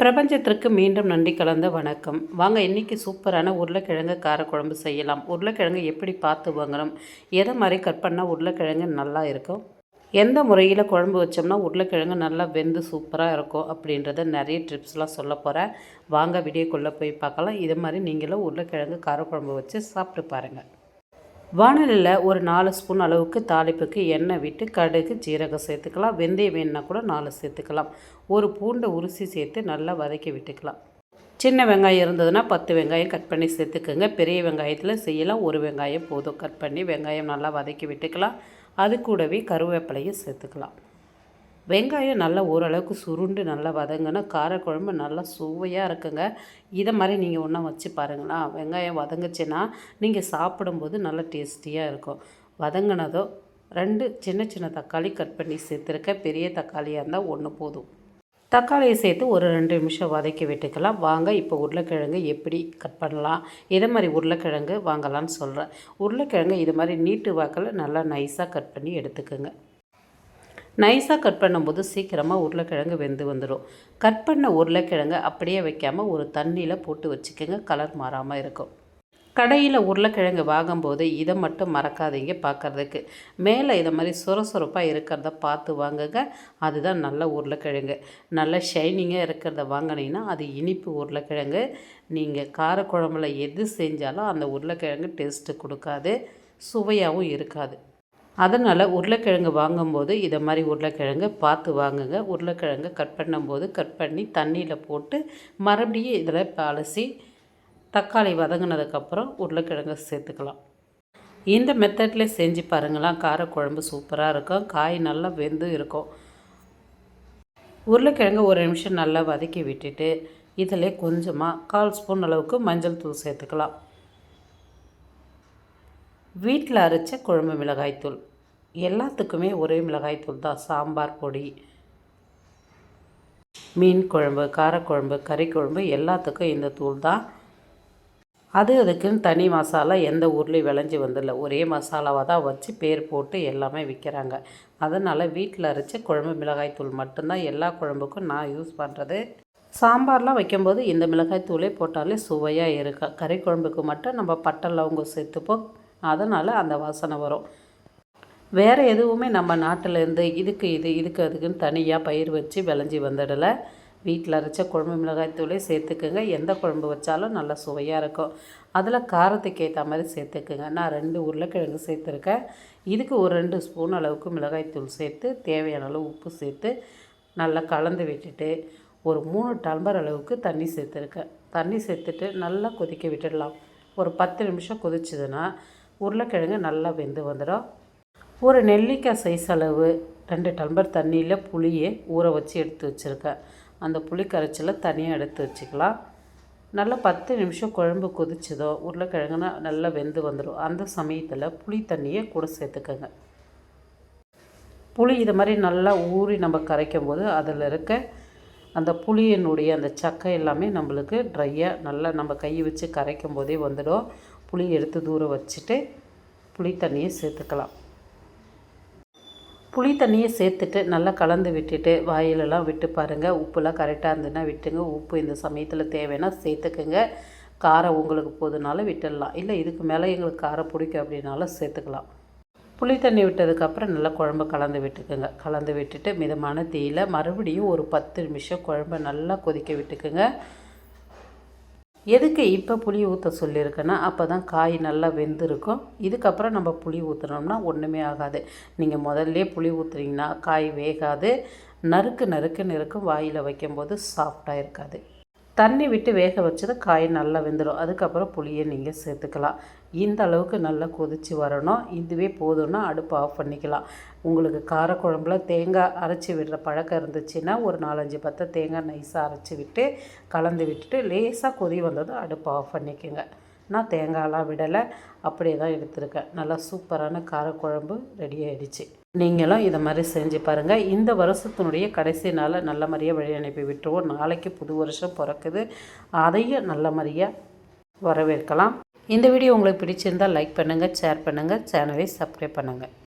பிரபஞ்சத்திற்கு மீண்டும் நன்றி கலந்த வணக்கம். வாங்க இன்றைக்கி சூப்பரான உருளைக்கிழங்கு காரக்குழம்பு செய்யலாம். உருளைக்கிழங்கு எப்படி பார்த்து வாங்கணும்? எதை மாதிரி கட் பண்ணால் உருளைக்கிழங்கு நல்லா இருக்கும்? எந்த முறையில் குழம்பு வச்சோம்னா உருளைக்கிழங்கு நல்லா வெந்து சூப்பராக இருக்கும் அப்படின்றத நிறைய ட்ரிப்ஸ்லாம் சொல்ல போகிறேன் வாங்க வீடியோக்குள்ளே போய் பார்க்கலாம். இது மாதிரி நீங்களும் உருளைக்கிழங்கு காரக்குழம்பு வச்சு சாப்பிட்டு பாருங்கள் வானலில் ஒரு நாலு ஸ்பூன் அளவுக்கு தாளிப்புக்கு எண்ணெய் விட்டு கடுகு ஜீரகம் சேர்த்துக்கலாம். வெந்தயம் வேணுன்னா கூட நாலு சேர்த்துக்கலாம். ஒரு பூண்டை உரிசி சேர்த்து நல்லா வதக்கி விட்டுக்கலாம். சின்ன வெங்காயம் இருந்ததுன்னா பத்து வெங்காயம் கட் பண்ணி சேர்த்துக்கோங்க. பெரிய வெங்காயத்தில் செய்யலாம். ஒரு வெங்காயம் போதும். கட் பண்ணி வெங்காயம் நல்லா வதக்கி விட்டுக்கலாம். அது கூடவே கருவேப்பிலையும் சேர்த்துக்கலாம். வெங்காயம் நல்லா ஓரளவுக்கு சுருண்டு நல்லா வதங்கினா காரக்குழம்பு நல்லா சுவையாக இருக்குங்க. இதை மாதிரி நீங்கள் ஒன்றா வச்சு பாருங்களேன். வெங்காயம் வதங்குச்சுன்னா நீங்கள் சாப்பிடும்போது நல்லா டேஸ்டியாக இருக்கும். வதங்கினதோ ரெண்டு சின்ன சின்ன தக்காளி கட் பண்ணி சேர்த்துருக்க பெரிய தக்காளியாக இருந்தால் ஒன்று போதும். தக்காளியை சேர்த்து ஒரு ரெண்டு நிமிஷம் வதக்கி விட்டுக்கலாம். வாங்க இப்போ உருளைக்கிழங்கு எப்படி கட் பண்ணலாம்? இதை மாதிரி உருளைக்கிழங்கு வாங்கலாம்னு சொல்கிறேன் உருளைக்கிழங்கு இது மாதிரி நீட்டு வாக்கில் நல்லா நைஸாக கட் பண்ணி எடுத்துக்கோங்க. நைஸாக கட் பண்ணும்போது சீக்கிரமாக உருளைக்கிழங்கு வெந்து வந்துடும் கட் பண்ண உருளைக்கிழங்கு அப்படியே வைக்காமல் ஒரு தண்ணியில் போட்டு வச்சுக்கோங்க கலர் மாறாமல் இருக்கும். கடையில் உருளைக்கிழங்கு வாங்கும்போது இதை மட்டும் மறக்காதீங்க பார்க்குறதுக்கு மேலே இதை மாதிரி சுரசுரப்பாக இருக்கிறத பார்த்து வாங்குங்க. அதுதான் நல்ல உருளைக்கிழங்கு. நல்ல ஷைனிங்காக இருக்கிறத வாங்கினீங்கன்னா அது இனிப்பு உருளைக்கிழங்கு. நீங்கள் காரக்குழம்புல எது செஞ்சாலும் அந்த உருளைக்கிழங்கு டேஸ்ட்டு கொடுக்காது. சுவையாகவும் இருக்காது. அதனால் உருளைக்கிழங்கு வாங்கும்போது இதை மாதிரி உருளைக்கிழங்கு பார்த்து வாங்குங்க. உருளைக்கிழங்கு கட் பண்ணும்போது கட் பண்ணி தண்ணியில் போட்டு மறுபடியும் இதில் அலசி தக்காளி வதங்கினதுக்கப்புறம் உருளைக்கிழங்கு சேர்த்துக்கலாம். இந்த மெத்தட்லேயே செஞ்சு பாருங்களாம் காரக்குழம்பு சூப்பராக இருக்கும். காய் நல்லா வெந்து இருக்கும். உருளைக்கிழங்கு ஒரு நிமிஷம் நல்லா வதக்கி விட்டுட்டு இதில் கொஞ்சமாக கால் ஸ்பூன் அளவுக்கு மஞ்சள் தூள் சேர்த்துக்கலாம். வீட்டில் அரைச்ச குழம்பு மிளகாய்த்தூள். எல்லாத்துக்குமே ஒரே மிளகாய்த்தூள் தான் சாம்பார் பொடி. மீன் குழம்பு காரக்குழம்பு கறி குழம்பு எல்லாத்துக்கும் இந்த தூள் தான். அது அதுக்குன்னு தனி மசாலா எந்த ஊர்லேயும் விளைஞ்சி வந்துடல ஒரே மசாலாவாக தான் வச்சு பேர் போட்டு எல்லாமே விற்கிறாங்க அதனால் வீட்டில் அரைச்ச குழம்பு மிளகாய்த்தூள் மட்டும்தான் எல்லா குழம்புக்கும் நான் யூஸ் பண்ணுறது சாம்பார்லாம் வைக்கும்போது இந்த மிளகாய் தூளே போட்டாலே சுவையாக இருக்கா. கறி குழம்புக்கு மட்டும் நம்ம பட்டை லவங்கம் சேர்த்துப்போம். அதனால் அந்த வாசனை வரும். வேறு எதுவுமே நம்ம நாட்டிலேருந்து இதுக்கு இது இதுக்கு அதுக்குன்னு தனியாக பயிர் வச்சு விளைஞ்சி வந்துடலை. வீட்டில் அரைச்ச குழம்பு மிளகாய் தூளே சேர்த்துக்குங்க. எந்த குழம்பு வச்சாலும் நல்லா சுவையாக இருக்கும். அதில் காரத்துக்கு ஏற்ற மாதிரி சேர்த்துக்குங்க. நான் ரெண்டு உருளைக்கிழங்கு சேர்த்துருக்கேன். இதுக்கு ஒரு ரெண்டு ஸ்பூன் அளவுக்கு மிளகாய்த்தூள் சேர்த்து தேவையான அளவு உப்பு சேர்த்து நல்லா கலந்து விட்டுட்டு ஒரு மூணு டம்பர் அளவுக்கு தண்ணி சேர்த்துருக்கேன். தண்ணி சேர்த்துட்டு நல்லா கொதிக்க விட்டுடலாம். ஒரு பத்து நிமிஷம் கொதிச்சதுன்னா உருளைக்கிழங்கு நல்லா வெந்து வந்துடும். ஒரு நெல்லிக்காய் சைஸ் அளவு ரெண்டு டம்பர் தண்ணியில் புளியை ஊற வச்சு எடுத்து வச்சுருக்கேன். அந்த புளி கரைச்சலை தனியாக எடுத்து வச்சுக்கலாம். நல்லா பத்து நிமிஷம் குழம்பு கொதிச்சதோ உருளைக்கிழங்குனா நல்லா வெந்து வந்துடும். அந்த சமயத்தில் புளி தண்ணியை கூட சேர்த்துக்கோங்க. புளி இது மாதிரி நல்லா ஊறி நம்ம கரைக்கும் போது அதில் இருக்க அந்த புளியினுடைய அந்த சக்கை எல்லாமே நம்மளுக்கு ட்ரையாக நல்லா நம்ம கை வச்சு கரைக்கும் போதே வந்துடும். புளி எடுத்து தூர வச்சுட்டு புளி தண்ணியை சேர்த்துக்கலாம். புளி தண்ணியை சேர்த்துட்டு நல்லா கலந்து விட்டுட்டு வாயிலெல்லாம் விட்டு பாருங்கள் உப்புலாம் கரெக்டாக இருந்ததுன்னா விட்டுங்க. உப்பு இந்த சமயத்தில் தேவைன்னா சேர்த்துக்குங்க. காரம் உங்களுக்கு போதுனாலும் விட்டுடலாம். இல்லை இதுக்கு மேலே எங்களுக்கு காரம் பிடிக்கும் அப்படின்னாலும் சேர்த்துக்கலாம். புளி தண்ணி விட்டதுக்கப்புறம் நல்லா குழம்பு கலந்து விட்டுக்குங்க. கலந்து விட்டுட்டு மிதமான தீயில் மறுபடியும் ஒரு பத்து நிமிஷம் குழம்பை நல்லா கொதிக்க விட்டுக்குங்க. எதுக்கு இப்போ புளி ஊற்ற சொல்லியிருக்கேன்னா அப்போ தான் காய் நல்லா வெந்திருக்கும். இதுக்கப்புறம் நம்ம புளி ஊற்றுனோம்னா ஒன்றுமே ஆகாது. நீங்கள் முதல்ல புளி ஊற்றுறீங்கன்னா காய் வேகாது. நறுக்கு நறுக்குன்னு இருக்கும் வாயில் வைக்கும்போது சாஃப்டாக இருக்காது. தண்ணி விட்டு வேக வச்சது காய் நல்லா வெந்துடும் அதுக்கப்புறம் புளியை நீங்கள் சேர்த்துக்கலாம். இந்த அளவுக்கு நல்லா கொதித்து வரணும். இதுவே போதும்னா அடுப்பு ஆஃப் பண்ணிக்கலாம். உங்களுக்கு காரக்குழம்புல தேங்காய் அரைச்சி விடுற பழக்கம் இருந்துச்சுன்னா ஒரு நாலஞ்சு பத்தை தேங்காய் நைஸாக அரைச்சி விட்டு கலந்து விட்டுட்டு லேசாக கொதி வந்ததும் அடுப்பு ஆஃப் பண்ணிக்கோங்க. நான் தேங்காயெலாம் விடலை. அப்படியே தான் எடுத்திருக்கேன். நல்லா சூப்பரான காரக்குழம்பு ரெடி ஆகிடுச்சு நீங்களும் இதை மாதிரி செஞ்சு பாருங்கள் இந்த வருஷத்தினுடைய கடைசி நாளை நல்ல மாதிரியாக வழி அனுப்பி விட்டுருவோம். நாளைக்கு புது வருஷம் பிறக்குது. அதையும் நல்ல மாதிரியாக வரவேற்கலாம். இந்த வீடியோ உங்களுக்கு பிடிச்சிருந்தால் லைக் பண்ணுங்கள் ஷேர் பண்ணுங்கள் சேனலை சப்ஸ்கிரைப் பண்ணுங்கள்